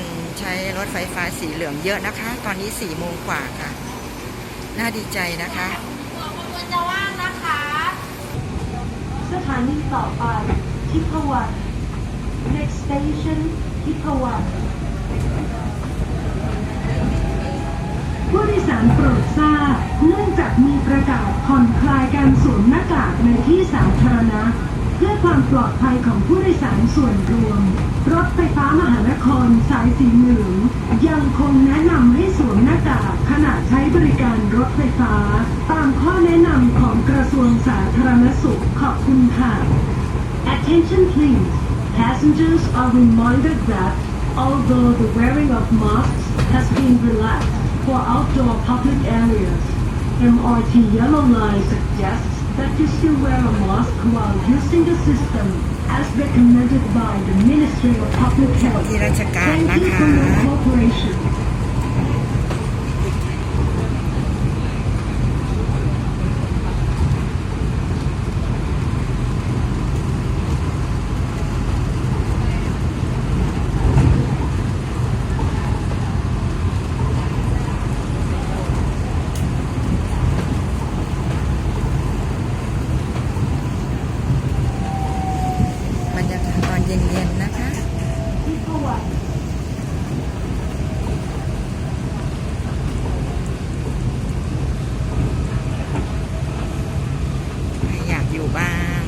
นใช้รถไฟฟ้าสีเหลืองเยอะนะคะ ตอนนี้4ี่โมงกว่าค่ะ น่าดีใจนะคะจะว่างนะคะ สถานีต่อไปทิพวรรณ next station ทิพวรรณผู้โดยสารโปรดทราบเนื่องจากมีประกาศผ่อนคลายการสวมหน้ากากในที่สาธารณะ เพื่อความปลอดภัยของผู้โดยสารส่วนรวม รถไฟฟ้ามหานครสายสีเหลืองยังคงแนะนำให้สวมหน้ากากขณะใช้บริการรถไฟฟ้า ตามข้อแนะนำของกระทรวงสาธารณสุขขอบคุณค่ะ Attention please. Passengers are reminded that although the wearing of masks has been relaxed for outdoor public areas, MRT Yellow Line suggests that you still wear a mask while using the system as recommended by the Ministry of Public Health. ที่ราชการ Thank นะ you คะ for your cooperation. บรรยากาศตอนเย็นๆนะคะ ทิพวรรณ ใครอยากอยู่บ้าง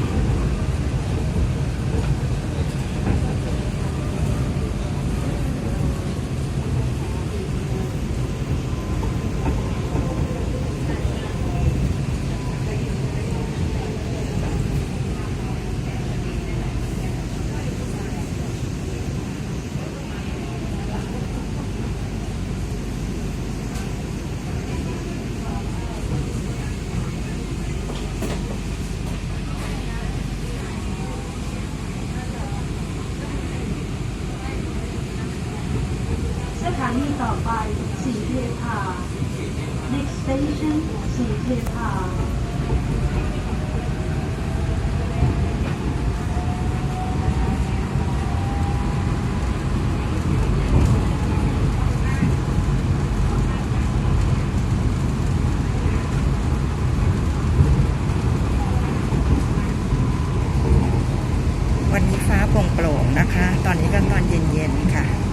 สถา นีต่อไปสีเทพา next station สีเทพา วันนี้ฟ้าโปร่งๆนะคะ ตอนนี้ก็ตอนเย็นๆค่ะ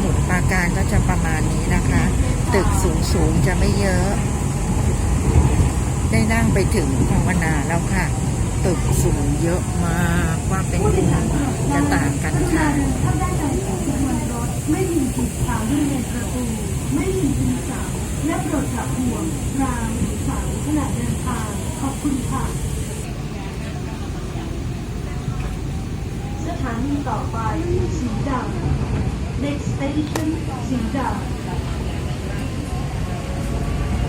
สมุดปราการก็จะประมาณนี้นะคะ ตึกสูงสูงจะไม่เยอะ ได้นั่งไปถึงภาวนาแล้วค่ะ ตึกสูงเยอะมากว่าเป็นยังไงจะต่างกันค่ะไม่มีกีดขวางบริเวณประตูไม่มีดินเสาวและโปรดขับห่วงราวหรือสาวขณะเดินทางขอบคุณค่ะสถานีต่อไปสีดำ next station สีดำ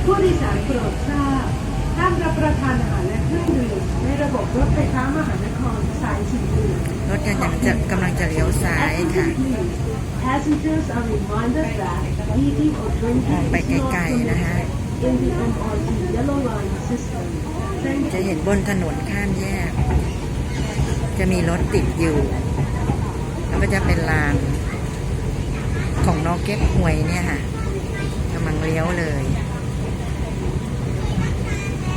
ผู้โดยสารโปรดทราบห้ามรับประทานอาหารและเครื่องดื่มในระบบรถไฟฟ้ามหานครสายสีเหลืองรถกำลังจะกำลังจะเลี้ยวซ้ายค่ะ Passengers are reminded that eating or มอง drinking ไป is ไก not ลๆนะฮะ permitted in the MRT Yellow Line system. Thank จะ you. เห็นบนถนนข้ามแยก จะมีรถติดอยู่ แล้วก็จะเป็นลาน ของนอกเก็ตหวยเนี่ยค่ะกำลังเลี้ยวเลย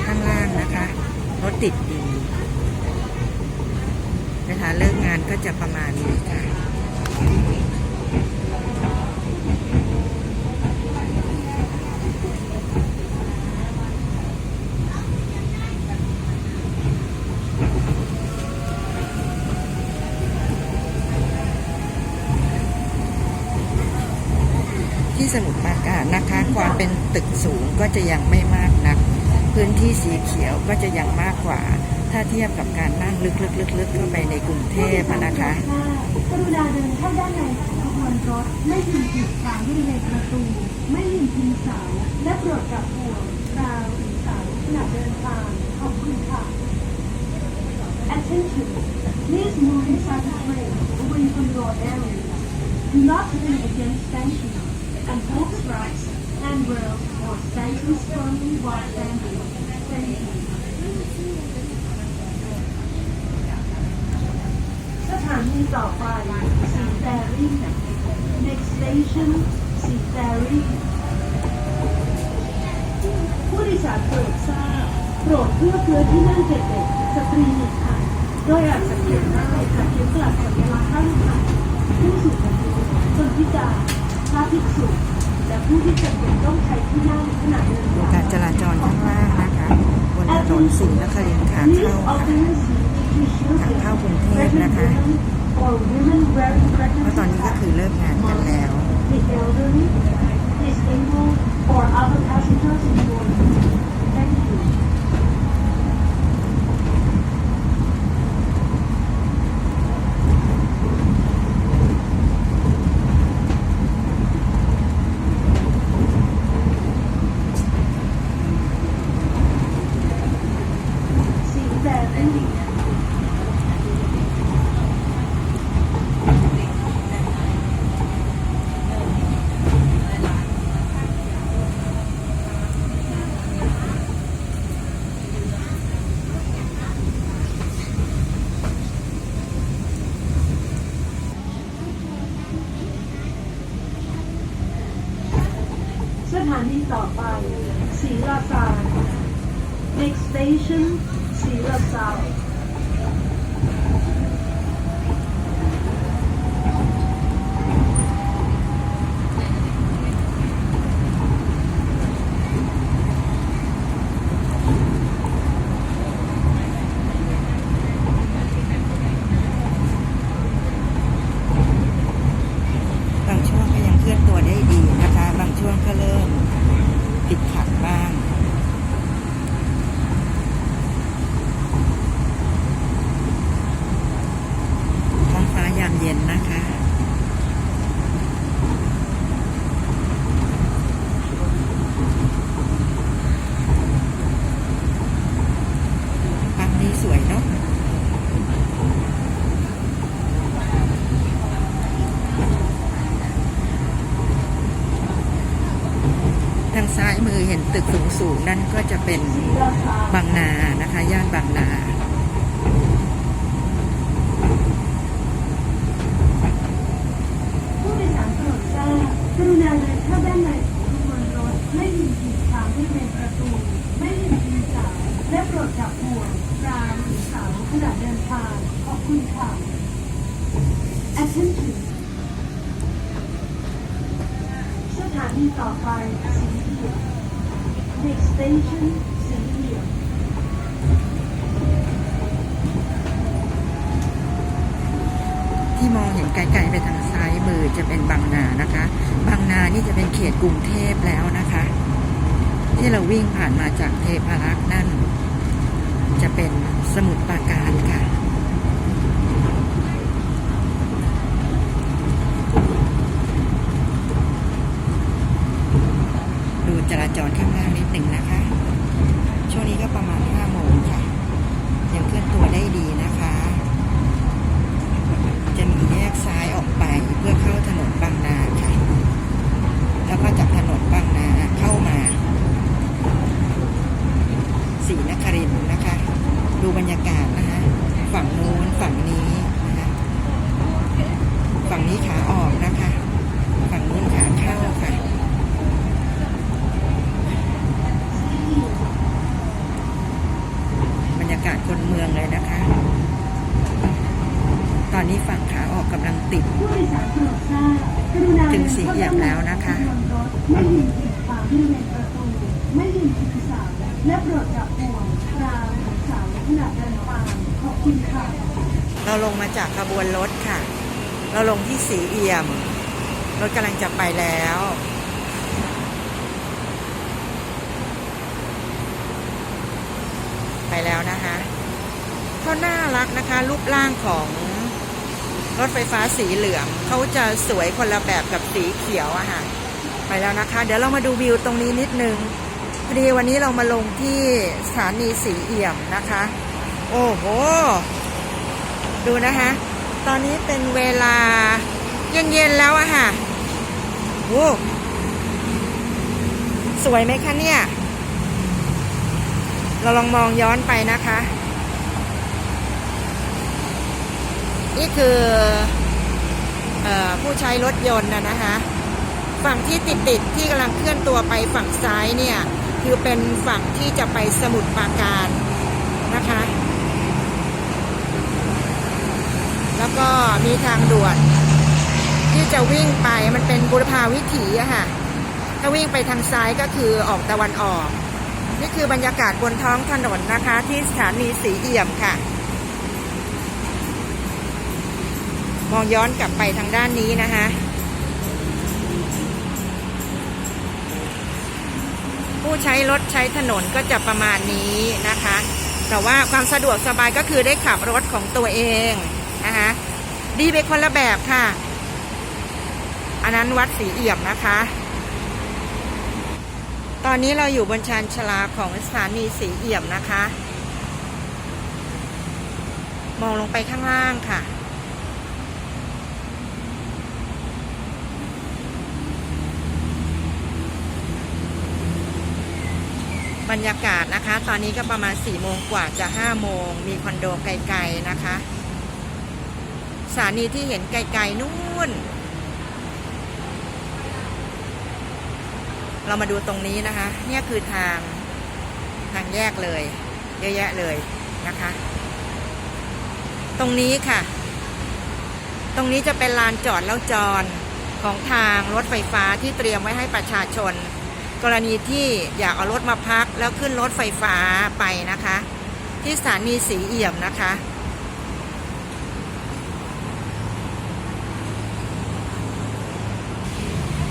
ข้างล่างนะคะรถติดดีนะคะเลิกงานก็จะประมาณนี้ค่ะ ที่สมุทรปราการนะคะ ความเป็นตึก สูงก็จะยังไม่มากนัก พื้นที่สีเขียวก็จะยังมากกว่า ถ้าเทียบกับการนั่งลึกๆๆๆเข้าไปในกรุงเทพนะคะกรุณาเดินเข้าด้านในขบวนรถไม่ยืนกีดขวางบริเวณประตู ไม่ยืนพิงเสาและโปรดกับห่วงราวหรือเสาขณะเดินทางขอบคุณค่ะ Attention Please move inside the train away from your area Do not lean against stanchions and hold straps, handrails, or stanchions firmly while standing. Thank you. สถานีต่อไปสีแฟรี่ next station สีแฟรี่ผู้โดยสารโปรดทราบโปรดเพื่อเพื่อที่นั่งเด็กๆสตรีหนึ่งคันโดยอาจสังเกตได้จากเข็มกลัดสัญลักษณ์ข้างคันผู้สูงอายุคนพิการพระภิกษุ ผู้ที่จำเป็นต้องใช้ที่นั่งขณะเดินดูทางการจราจรข้างล่างนะคะบนถนนศรีนครินทร์ขาเข้าค่ะขาเข้ากรุงเทพนะคะเพราะตอนนี้ก็คือเลิกงานกันแล้ว or other passengers in your Thank you. นั่นก็จะเป็นบางนานะคะ ย่านบางนา ผู้โดยสารโปรดทราบกรุณาเดินเข้าด้านในของขบวนรถ ไม่ยืนกีดขวางบริเวณประตู ไม่ยืนพิงเสาและโปรดจับห่วงราวหรือเสาขณะเดินทางขอบคุณค่ะ Attention สถานีต่อไปสีเหลี่ยม Next station สีเหลี่ยม ที่มองเห็นไกลๆไปทางซ้ายมือจะเป็นบางนานะคะ บางนานี่จะเป็นเขต กรุงเทพแล้วนะคะ ที่เราวิ่งผ่านมาจากเทพารักษ์นั่น จะเป็นสมุทรปราการค่ะ ดูจราจรข้างล่างนิดหนึ่งนะคะ ช่วงนี้ก็ประมาณ5โมงค่ะ ยังเคลื่อนตัวได้ดีนะคะ จะมีแยกซ้ายออกไปเพื่อเข้าถนนบางนาค่ะ แล้วก็จากถนนบางนาเข้ามาศรีนครินทร์นะคะ ดูบรรยากาศนะคะ ฝั่งนู้นฝั่งนี้นะคะฝั่งนี้ขาออกนะคะ ฝั่งนู้นขาเข้าค่ะบรรยากาศคนเมืองเลยนะคะ ตอนนี้ฝั่งขาออกกำลังติด ถึงสี่เหลี่ยมแล้วนะคะไม่ยืนกีดขวางบริเวณประตูไม่ยืนพิงเสาและโปรดจับห่วงราวหรือเสาขณะเดินทาง เราลงมาจากขบวนรถค่ะ เราลงที่สีเอี่ยม รถกำลังจะไปแล้วไปแล้วนะคะเขาน่ารักนะคะรูปร่างของรถไฟฟ้าสีเหลืองเขาจะสวยคนละแบบกับสีเขียวอะค่ะ ไปแล้วนะคะ เดี๋ยวเรามาดูวิวตรงนี้นิดนึงพอดีวันนี้เรามาลงที่สถานีสีเอี่ยมนะคะ โอ้โห ดูนะคะ ตอนนี้เป็นเวลาเย็นๆแล้วอะค่ะโอ้สวยไหมคะเนี่ย เราลองมองย้อนไปนะคะ นี่คืออผู้ใช้รถยนต์นะนะคะ ฝั่งที่ติดติดๆที่กำลังเคลื่อนตัวไปฝั่งซ้ายเนี่ย คือเป็นฝั่งที่จะไปสมุทรปราการนะคะ แล้วก็มีทางด่วน ที่จะวิ่งไปมันเป็นบุรพาวิถีอะค่ะ ถ้าวิ่งไปทางซ้ายก็คือออกตะวันออก นี่คือบรรยากาศบนท้องถนนนะคะ ที่สถานีสีเอี่ยมค่ะ มองย้อนกลับไปทางด้านนี้นะคะผู้ใช้รถใช้ถนนก็จะประมาณนี้นะคะ แต่ว่าความสะดวกสบายก็คือได้ขับรถของตัวเอง นะคะดีไปคนละแบบค่ะ อันนั้นวัดสีเอี่ยมนะคะ ตอนนี้เราอยู่บนชานชาลาของสถานีสีเอี่ยมนะคะ มองลงไปข้างล่างค่ะบรรยากาศนะคะ ตอนนี้ก็ประมาณ4ี่โมงกว่าจะ5โมง มีคอนโดไกลๆนะคะ สถานีที่เห็นไกลๆนู่น เรามาดูตรงนี้นะคะ เนี่ยคือทางทางแยกเลย เยอะแยะเลยนะคะ ตรงนี้ค่ะ ตรงนี้จะเป็นลานจอดแล้วจอดของทางรถไฟฟ้าที่เตรียมไว้ให้ประชาชน กรณีที่อยากเอารถมาพักแล้วขึ้นรถไฟฟ้าไปนะคะ ที่สถานีสีเอี่ยมนะคะ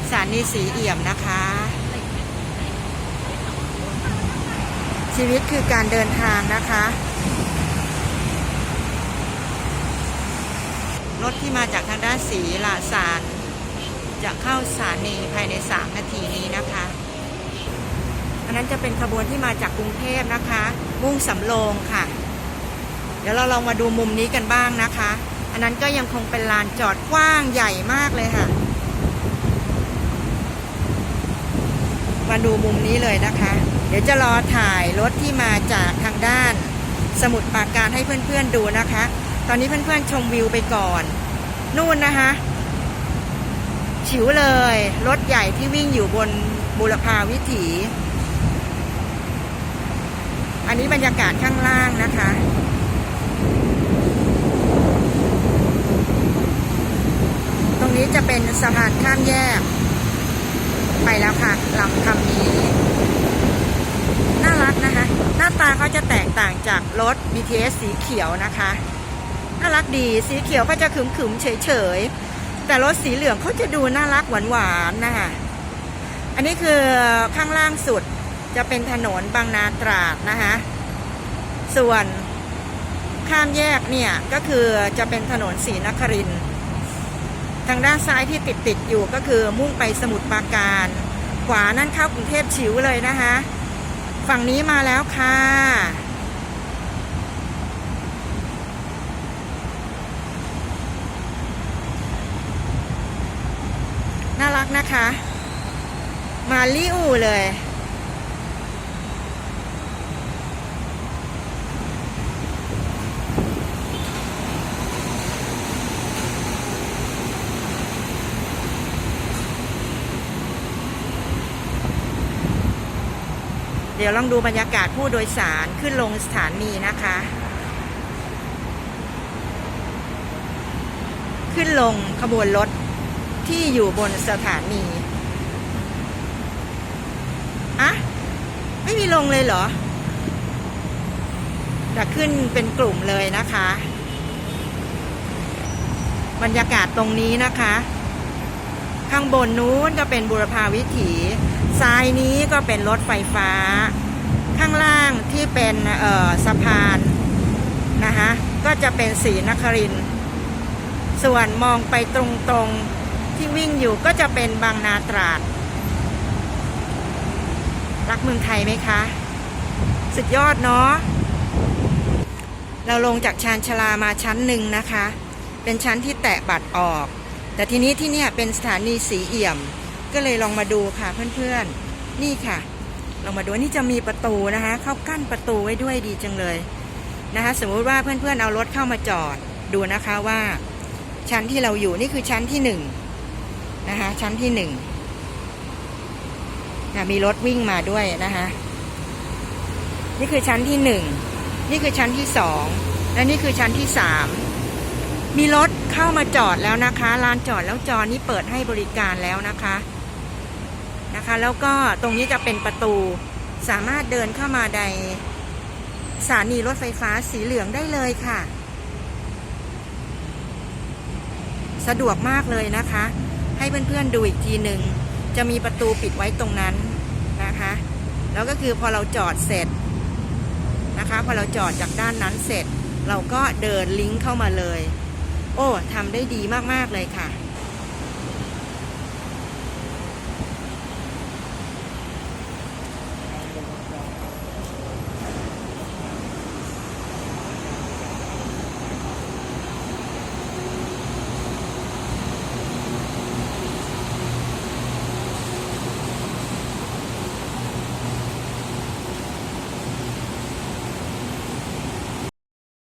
สถา นีสีเอี่ยมนะคะ ชีวิตคือการเดินทางนะคะ รถที่มาจากทางด้านสีลาซานจะเข้าสถานีภายใน 3 นาทีนี้นะคะ อันนั้นจะเป็นขบวนที่มาจากกรุงเทพนะคะ มุ่งสำโรงค่ะ เดี๋ยวเราลองมาดูมุมนี้กันบ้างนะคะ อันนั้นก็ยังคงเป็นลานจอดกว้างใหญ่มากเลยค่ะ มาดูมุมนี้เลยนะคะ เดี๋ยวจะรอถ่ายรถที่มาจากทางด้าน สมุทรปราการให้เพื่อนๆดูนะคะ ตอนนี้เพื่อนๆชมวิวไปก่อน นู่นนะคะฉิวเลยรถใหญ่ที่วิ่งอยู่บนบุรพาวิถี อันนี้บรรยากาศข้างล่างนะคะตรงนี้จะเป็นสะพานข้ามแยก ไปแล้วค่ะลำคำนี้ น่ารักนะคะ หน้าตาเขาจะแตกต่างจากรถ BTS สีเขียวนะคะ น่ารักดีสีเขียวเขาจะขึมๆเฉยๆแต่รถสีเหลืองเขาจะดูน่ารักหวานๆนะคะอันนี้คือข้างล่างสุดจะเป็นถนนบางนาตราดนะคะส่วนข้ามแยกเนี่ยก็คือจะเป็นถนนศรีนครินทร์ ทางด้านซ้ายที่ติดติดอยู่ก็คือมุ่งไปสมุทรปราการ ขวานั่นเข้ากรุงเทพฉิวเลยนะคะ ฝั่งนี้มาแล้วค่ะน่ารักนะคะ มาลิอูเลย ดี๋ยวลองดูบรรยากาศผู้โดยสารขึ้นลงสถานีนะคะ ขึ้นลงขบวนรถที่อยู่บนสถานีอะไม่มีลงเลยเหรอจะขึ้นเป็นกลุ่มเลยนะคะ บรรยากาศตรงนี้นะคะ ข้างบนนู้นก็เป็นบุรพาวิถี ซ้ายนี้ก็เป็นรถไฟฟ้า ข้างล่างที่เป็นสะพานนะคะก็จะเป็นสีนคริน ส่วนมองไปตรงๆที่วิ่งอยู่ก็จะเป็นบางนาตราด รักเมืองไทยไหมคะ สุดยอดเนาะเราลงจากชานชลามาชั้นหนึ่งนะคะ เป็นชั้นที่แตะบัตรออก แต่ทีนี้ที่เนี่ยเป็นสถานีสีเอี่ยม ก็เลยลองมาดูค่ะเพื่อนๆ นี่ค่ะ ลองมาดูนี่จะมีประตูนะคะเข้ากั้นประตูไว้ด้วยดีจังเลยนะคะ สมมุติว่าเพื่อนๆ เอารถเข้ามาจอดดูนะคะว่า ชั้นที่เราอยู่นี่คือชั้นที่หนึ่งนะคะ ชั้นที่หนึ่งนะมีรถวิ่งมาด้วยนะคะ นี่คือชั้นที่หนึ่งนี่คือชั้นที่สองและนี่คือชั้นที่สามมีรถเข้ามาจอดแล้วนะคะลานจอดแล้วจอนี้เปิดให้บริการแล้วนะคะ นะคะ แล้วก็ตรงนี้จะเป็นประตูสามารถเดินเข้ามาในสถานีรถไฟฟ้าสีเหลืองได้เลยค่ะ สะดวกมากเลยนะคะ ให้เพื่อนๆดูอีกทีหนึ่งจะมีประตูปิดไว้ตรงนั้นนะคะ แล้วก็คือพอเราจอดเสร็จนะคะ พอเราจอดจากด้านนั้นเสร็จ เราก็เดินลิงก์เข้ามาเลย โอ้ทำได้ดีมากๆเลยค่ะ